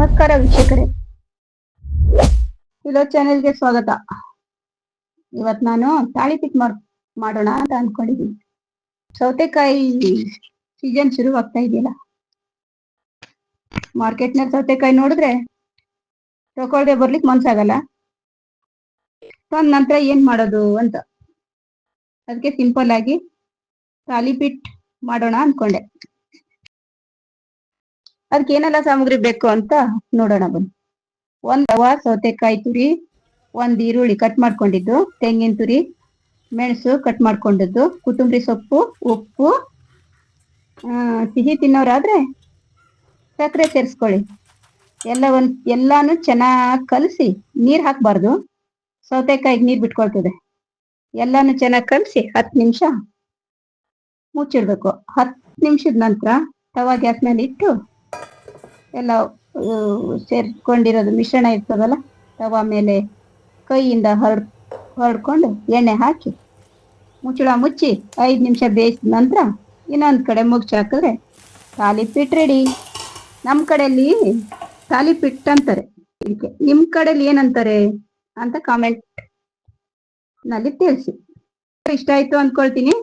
ನಮಸ್ಕಾರ ವೀಕ್ಷಕರೇ. ಇಲೋ ಚಾನೆಲ್ಗೆ ಸ್ವಾಗತ. ಇವತ್ ನಾನು ತಾಳಿಪಿಟ್ ಮಾಡ್, ಮಾಡೋಣ ಅಂತ ಅನ್ಕೊಂಡಿದ್ದೀನಿ ಸೌತೆಕಾಯಿ ಸೀಸನ್ ಶುರು ಆಗ್ತಾ ಇದೆಯಲ್ಲ ಮಾರ್ಕೆಟ್ನಲ್ಲಿ ಸೌತೆಕಾಯಿ ನೋಡಿದ್ರೆ ತಗೊಳ್ದೆ ಬರ್ಲಿಕ್ಕೆ ಮನ್ಸಾಗಲ್ಲ ನಂತರ ಏನ್ ಮಾಡೋದು ಅಂತ. ಅದಕ್ಕೆ ಸಿಂಪಲ್ ಆಗಿ ತಾಲಿಪಿಟ್ ಮಾಡೋಣ ಅನ್ಕೊಂಡೆ. ಅದಕ್ಕೆ ಏನೆಲ್ಲ ಸಾಮಗ್ರಿ ಬೇಕು ಅಂತ ನೋಡೋಣ ಬನ್ನಿ. ಒಂದ್ ರವ ಸೌತೆಕಾಯಿ ತುರಿ, ಒಂದ್ ಈರುಳ್ಳಿ ಕಟ್ ಮಾಡ್ಕೊಂಡಿದ್ದು, ತೆಂಗಿನ ತುರಿ, ಮೆಣಸು ಕಟ್ ಮಾಡ್ಕೊಂಡಿದ್ದು, ಕೊತ್ತಂಬರಿ ಸೊಪ್ಪು, ಉಪ್ಪು ಸಿಹಿ ತಿನ್ನೋರಾದ್ರೆ ಸಕ್ಕರೆ ಸೇರಿಸ್ಕೊಳ್ಳಿ. ಎಲ್ಲ ಒಂದ್ ಎಲ್ಲಾನು ಚೆನ್ನಾಗಿ ಕಲಸಿ ನೀರ್ ಹಾಕ್ಬಾರ್ದು. ಸೌತೆಕಾಯಿಗೆ ನೀರ್ ಬಿಟ್ಕೊಳ್ತದೆ. ಎಲ್ಲಾನು ಚೆನ್ನಾಗಿ ಕಲಸಿ ಹತ್ತು ನಿಮಿಷ ಮುಚ್ಚಿಡ್ಬೇಕು. ಹತ್ತು ನಿಮಿಷದ ನಂತರ ತವಾ ಗ್ಯಾಸ್ ಮೇಲೆ ಇಟ್ಟು ಎಲ್ಲ ಸೇರ್ಕೊಂಡಿರೋದು ಮಿಶ್ರಣ ಇರ್ತದಲ್ಲ? ತವಾ ಮೇಲೆ ಕೈಯಿಂದ ಹರಡ್, ಹರಡ್ಕೊಂಡು ಎಣ್ಣೆ ಹಾಕಿ, ಮುಚ್ಚಳ ಮುಚ್ಚಿ ಐದು ನಿಮಿಷ ಬೇಯಿಸಿದ ನಂತರ ಇನ್ನೊಂದು ಕಡೆ ಮುಚ್ಚಿ ಹಾಕಿದ್ರೆ ತಾಲಿಪಿಟ್ ರೆಡಿ ನಮ್ಮ ಕಡೆಯಲ್ಲಿ ತಾಲಿಪಿಟ್ ಅಂತಾರೆ. ಇದಕ್ಕೆ ನಿಮ್ಮ ಕಡೆಯಲ್ಲಿ ಏನಂತಾರೆ ಅಂತ ಕಾಮೆಂಟ್ನಲ್ಲಿ ತಿಳಿಸಿ. ಇಷ್ಟ ಆಯ್ತು ಅಂದ್ಕೊಳ್ತೀನಿ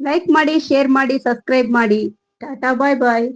ಲೈಕ್ ಮಾಡಿ ಶೇರ್ ಮಾಡಿ ಸಬ್ಸ್ಕ್ರೈಬ್ ಮಾಡಿ. ಟಾಟಾ ಬಾಯ್ ಬಾಯ್